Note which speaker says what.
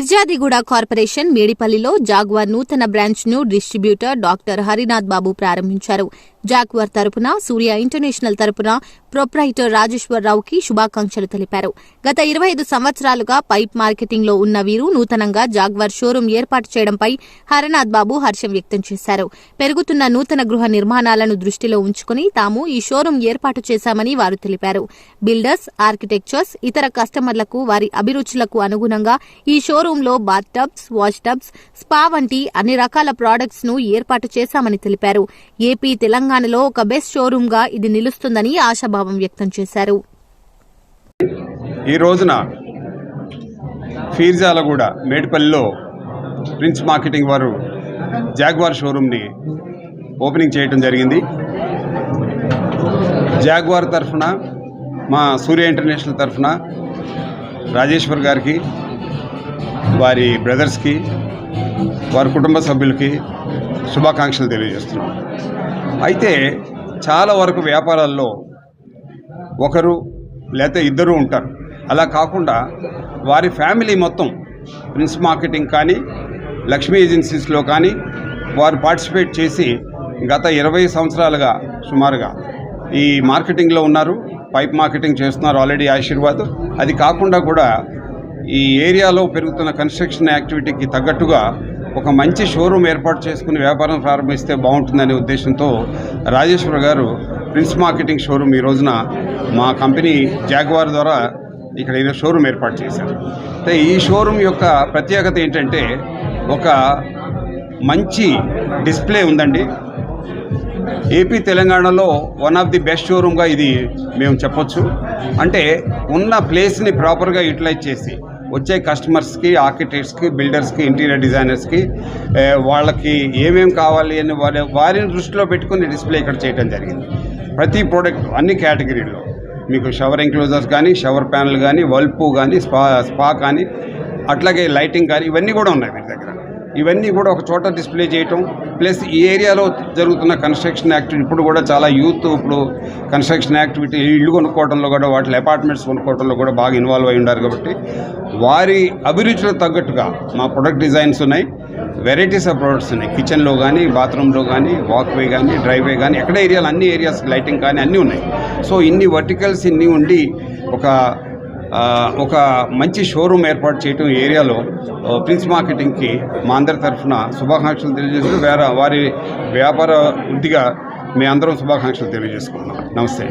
Speaker 1: Peerzadiguda corporation మేడిపల్లిలో jaguar నూతన బ్రాంచ్ను డిస్ట్రిబ్యూటర్ డాక్టర్ హరినాథ్ బాబు ప్రారంభించారు. జాక్వర్ తరపున సూర్య ఇంటర్నేషనల్ తరపున ప్రొప్రైటర్ రాజేశ్వరరావుకి శుభాకాంక్షలు తెలిపారు. గత ఇరవై ఐదు సంవత్సరాలుగా పైప్ మార్కెటింగ్లో ఉన్న వీరు నూతనంగా జాగ్వర్ షోరూం ఏర్పాటు చేయడంపై హరనాథ్ బాబు హర్షం వ్యక్తం చేశారు. పెరుగుతున్న నూతన గృహ నిర్మాణాలను దృష్టిలో ఉంచుకుని తాము ఈ షోరూం ఏర్పాటు చేశామని వారు తెలిపారు. బిల్డర్స్ ఆర్కిటెక్చర్స్ ఇతర కస్టమర్లకు వారి అభిరుచులకు అనుగుణంగా ఈ షోరూంలో bath tubs wash tubs spa వంటి అన్ని రకాల ప్రాడక్ట్స్ను ఏర్పాటు చేశామని తెలిపారు. ఏపీ తెలంగాణ తెలంగాణలో ఒక బెస్ట్ షోరూంగా ఇది నిలుస్తుందని ఆశాభావం వ్యక్తం చేశారు.
Speaker 2: ఈ రోజున ఫీర్జాలగూడ మేడిపల్లిలో ప్రిన్స్ మార్కెటింగ్ వారు జాగ్వార్ షోరూమ్ని ఓపెనింగ్ చేయడం జరిగింది. జాగ్వార్ తరఫున మా సూర్య ఇంటర్నేషనల్ తరఫున రాజేశ్వర్ గారికి వారి బ్రదర్స్కి వారి కుటుంబ సభ్యులకి శుభాకాంక్షలు తెలియజేస్తున్నాం. అయితే చాలా వరకు వ్యాపారాల్లో ఒకరు లేకపోతే ఇద్దరు ఉంటారు. అలా కాకుండా వారి ఫ్యామిలీ మొత్తం ప్రిన్స్ మార్కెటింగ్ కానీ లక్ష్మీ ఏజెన్సీస్లో కానీ వారు పార్టిసిపేట్ చేసి గత ఇరవై సంవత్సరాలుగా సుమారుగా ఈ మార్కెటింగ్లో ఉన్నారు. పైప్ మార్కెటింగ్ చేస్తున్నారు ఆల్రెడీ ఆశీర్వాద్. అది కాకుండా కూడా ఈ ఏరియాలో పెరుగుతున్న కన్స్ట్రక్షన్ యాక్టివిటీకి తగ్గట్టుగా ఒక మంచి షోరూమ్ ఏర్పాటు చేసుకుని వ్యాపారం ప్రారంభిస్తే బాగుంటుందనే ఉద్దేశంతో రాజేశ్వర గారు ప్రిన్స్ మార్కెటింగ్ షోరూమ్ ఈ రోజున మా కంపెనీ జాగ్వార్ ద్వారా ఇక్కడ ఈయన షోరూమ్ ఏర్పాటు చేశారు. అయితే ఈ షోరూమ్ యొక్క ప్రత్యేకత ఏంటంటే ఒక మంచి డిస్ప్లే ఉందండి. ఏపీ తెలంగాణలో వన్ ఆఫ్ ది బెస్ట్ షోరూమ్గా ఇది మేము చెప్పొచ్చు. అంటే ఉన్న ప్లేస్ని ప్రాపర్గా యూటిలైజ్ చేసి వచ్చే కస్టమర్స్కి ఆర్కిటెక్ట్స్కి బిల్డర్స్కి ఇంటీరియర్ డిజైనర్స్కి వాళ్ళకి ఏమేం కావాలి అని వారి వారిని దృష్టిలో పెట్టుకుని డిస్ప్లే ఇక్కడ చేయడం జరిగింది. ప్రతి ప్రోడక్ట్ అన్ని కేటగిరీల్లో మీకు షవర్ ఎంక్లోజర్స్ కానీ షవర్ ప్యానల్ కానీ వల్పు కానీ స్పా స్పా కానీ అట్లాగే లైటింగ్ కానీ ఇవన్నీ కూడా ఉన్నాయి మీ దగ్గర. ఇవన్నీ కూడా ఒక చోట డిస్ప్లే చేయటం. ప్లస్ ఈ ఏరియాలో జరుగుతున్న కన్స్ట్రక్షన్ యాక్టివిటీ ఇప్పుడు కూడా చాలా యూత్ ఇప్పుడు కన్స్ట్రక్షన్ యాక్టివిటీ ఇల్లు కొనుక్కోవడంలో కూడా వాటి అపార్ట్మెంట్స్ కొనుక్కోవడంలో కూడా బాగా ఇన్వాల్వ్ అయి ఉన్నారు కాబట్టి వారి అభిరుచులకు తగ్గట్టుగా మా ప్రొడక్ట్ డిజైన్స్ ఉన్నాయి. వెరైటీస్ ఆఫ్ ప్రొడక్ట్స్ ఉన్నాయి. కిచెన్లో కానీ బాత్రూంలో కానీ వాక్వే కానీ డ్రైవే కానీ ఎక్కడ ఏరియాలు అన్ని ఏరియాస్ లైటింగ్ కానీ అన్నీ ఉన్నాయి. సో ఇన్ని వర్టికల్స్ ఇన్ని ఉండి ఒక ఒక మంచి షోరూమ్ ఏర్పాటు చేయటం ఏరియాలో ప్రిన్స్ మార్కెటింగ్కి మా అందరి తరఫున శుభాకాంక్షలు తెలియజేస్తూ వేరే వారి వ్యాపార వృద్ధిగా మీ అందరం శుభాకాంక్షలు తెలియజేసుకుంటున్నాం. నమస్తే